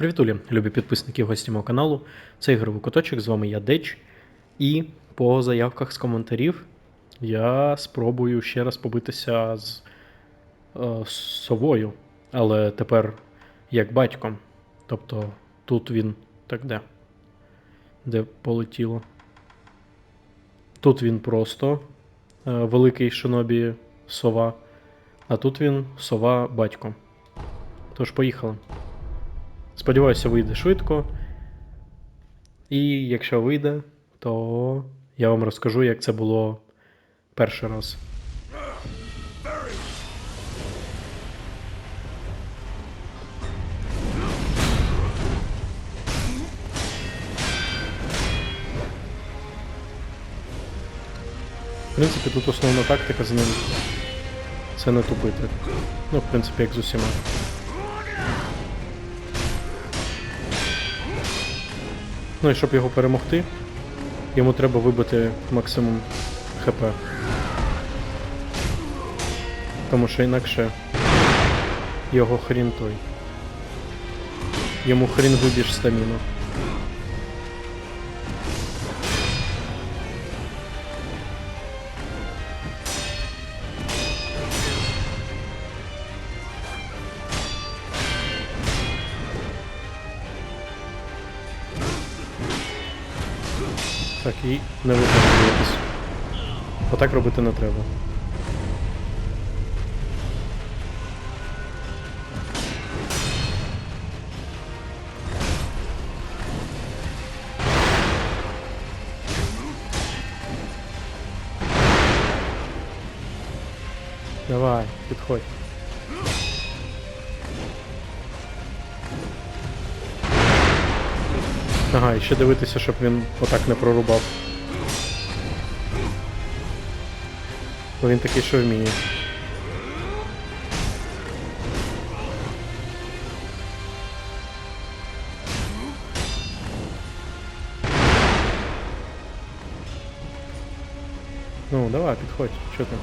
Привітулі, любі підписники гості мого каналу. Це ігровий куточок, з вами я Деч. І по заявках з коментарів я спробую ще раз побитися з е, совою, але тепер як батьком. Тобто тут він. Так де? Де полетіло? Тут він просто е, великий шинобі сова, а тут він сова батько. Тож, поїхали. Сподіваюся, вийде швидко. І якщо вийде, то я вам розкажу, як це було перший раз. В принципі, тут основна тактика з ним це не тупити. Ну, в принципі, як з усіма. Ну і щоб його перемогти, йому треба вибити максимум ХП. Тому що інакше його хрін той. Йому хрін вибіж стаміну. Так, і не випадкуватись. Отак робити не треба. Давай, підходь. Ага, і ще дивитися, щоб він отак не прорубав. Бо він такий, що вміє. Ну, давай, підходь, що ти?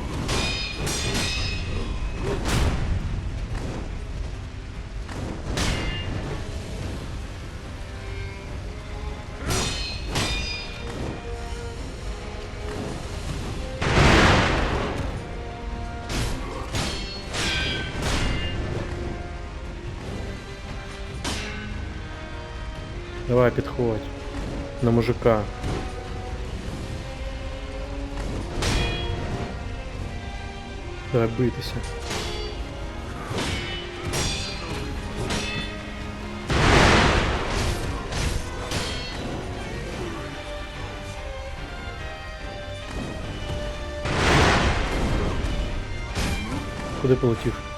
Мужика. Давай битися. Куди полетів?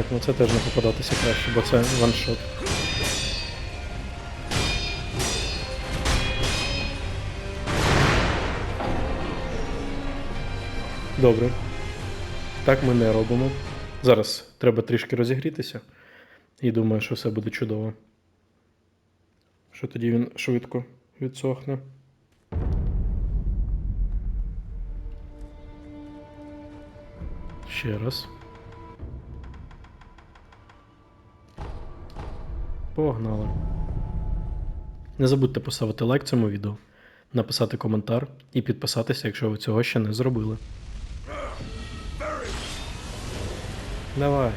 Так, ну це теж не попадатися краще, бо це ваншот. Добре. Так ми не робимо. Зараз треба трішки розігрітися. І думаю, що все буде чудово. Що тоді він швидко відсохне. Ще раз. Погнали. Не забудьте поставити лайк цьому відео, написати коментар і підписатися, якщо ви цього ще не зробили. Давай.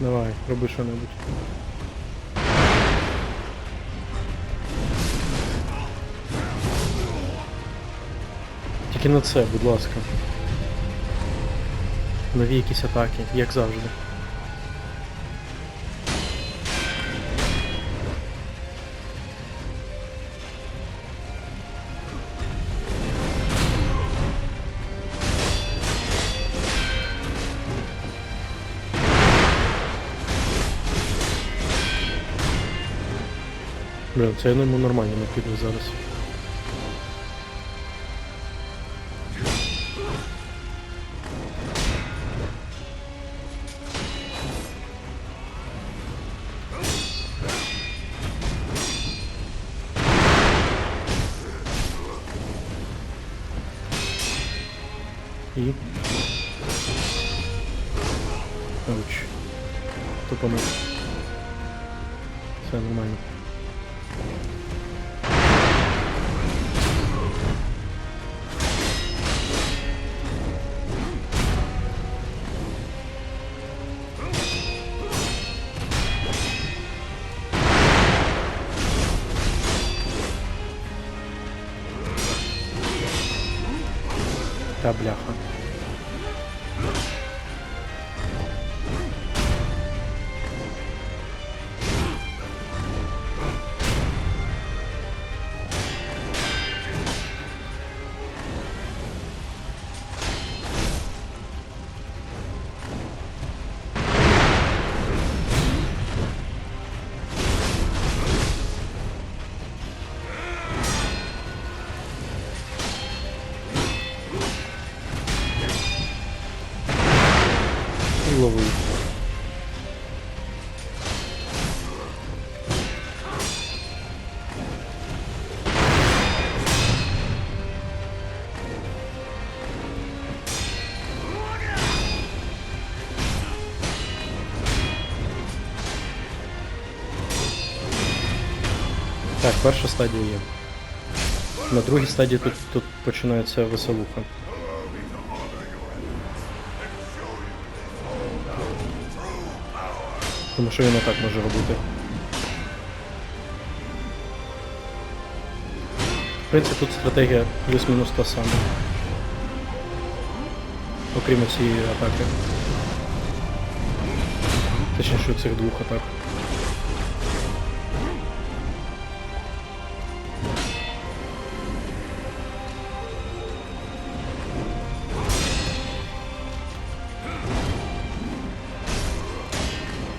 Давай, роби що-небудь. Тільки на це, будь ласка. Нові якісь атаки, як завжди. Блин, це я йому нормально накидаю зараз. І. Ауч. Тупо Все нормально. Та бляха. Так, перша стадія є. На другій стадії тут, тут починається веселуха. Тому що він так може робити. В принципі, тут стратегія плюс-мінус та сама. Окрім цієї атаки. Точніше цих двох атак.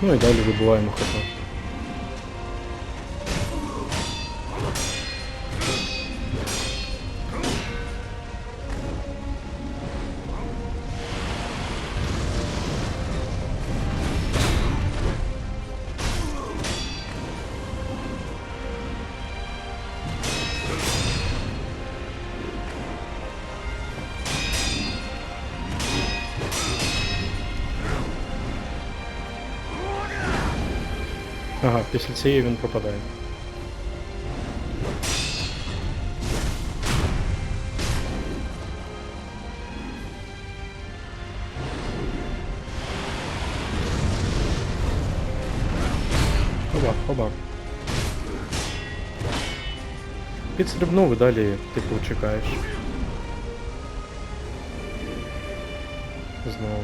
Ну і далі вибиваємо хп. Ага, після цієї він пропадає. Оба, оба. Підстрибнув і далі, типу, чекаєш. Знову.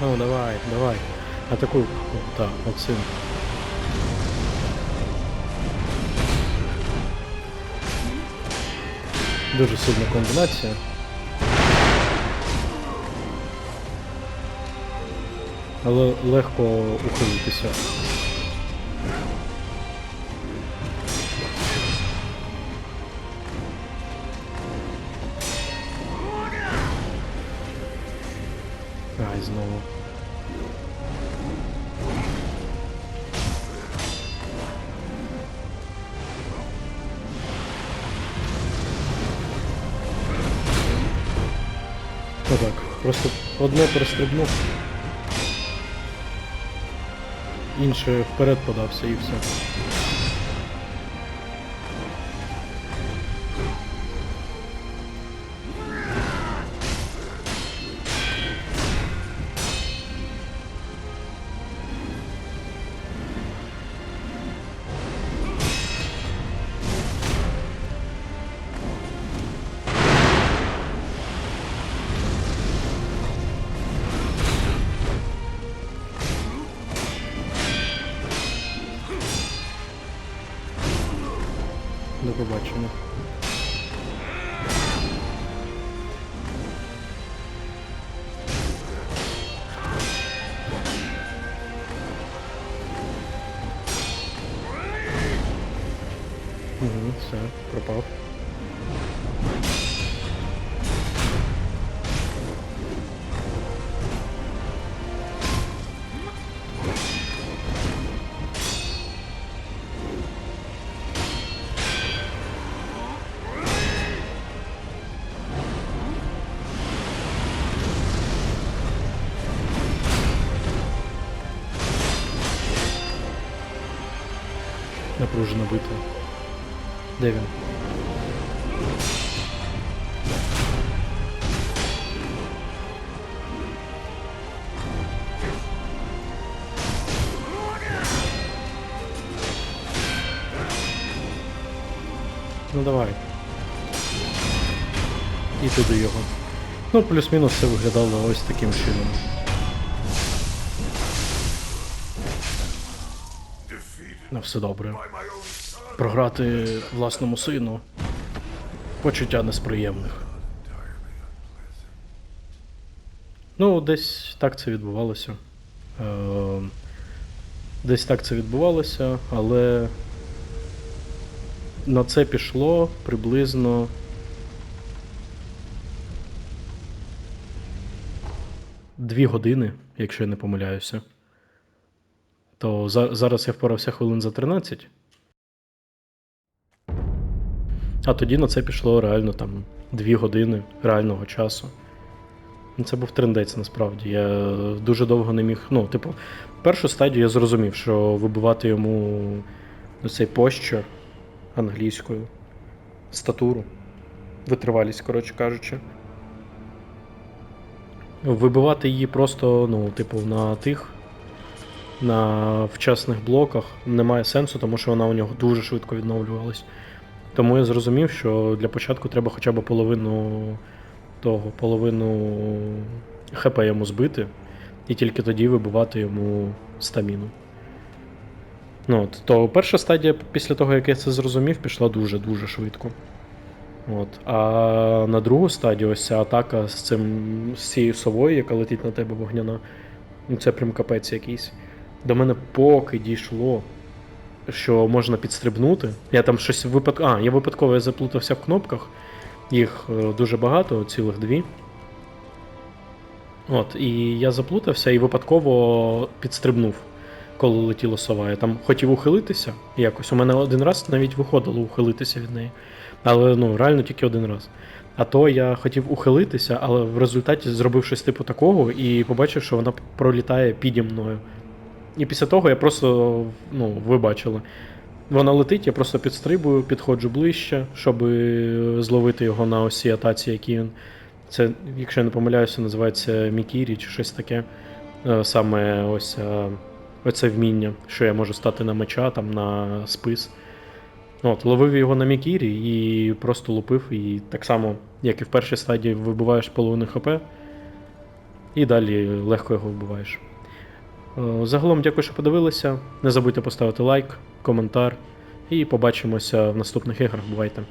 Ну, давай, давай. Атакуй. Так, отсюда. Дуже сильна комбінація. але легко ухилитися. Ай, знову. Ну так, просто одне перестрибнув. Інше вперед подався і все. До побачення. Напружена битва. Де? Ну давай. І туди його. Ну, плюс-мінус все виглядало ось таким чином. Ну, все добре. Програти власному сину. Почуття несприємних. Ну, десь так це відбувалося. Е, Десь так це відбувалося, але на це пішло приблизно. Дві години, якщо я не помиляюся. То за, зараз я впорався хвилин за 13. А тоді на це пішло реально там 2 години реального часу. Ну, Це був трендець насправді. Я дуже довго не міг. Ну, типу, першу стадію я зрозумів, що вибивати йому цей posture англійською, статуру, витривалість, коротше кажучи. Вибивати її просто, ну, типу, на тих, на вчасних блоках немає сенсу, тому що вона у нього дуже швидко відновлювалась. Тому я зрозумів, що для початку треба хоча б половину того, половину ХП йому збити, і тільки тоді вибивати йому стаміну. Ну, от, то перша стадія, після того, як я це зрозумів, пішла дуже-дуже швидко. От. А на другу стадію ось ця атака з цим з цією совою, яка летить на тебе вогняна, ну це прям капець якийсь. До мене поки дійшло, що можна підстрибнути. Я там щось випадково. А, я випадково я заплутався в кнопках. Їх е, дуже багато, цілих дві. От, і я заплутався і випадково підстрибнув, коли летіла сова. Я там хотів ухилитися якось. У мене один раз навіть виходило ухилитися від неї. Але ну, реально тільки один раз. А то я хотів ухилитися, але в результаті зробив щось типу такого і побачив, що вона пролітає піді мною. І після того я просто, ну, ви бачили. Вона летить, я просто підстрибую, підходжу ближче, щоб зловити його на осі атаці, які він. Це, якщо я не помиляюся, називається Мікірі чи щось таке. Е, Саме ось е, оце вміння, що я можу стати на меча, там, на спис. От, ловив його на Мікірі і просто лупив, і так само, як і в першій стадії, вибиваєш половину ХП, і далі легко його вбиваєш. Е, Загалом дякую, що подивилися. Не забудьте поставити лайк, коментар. І побачимося в наступних іграх. Бувайте!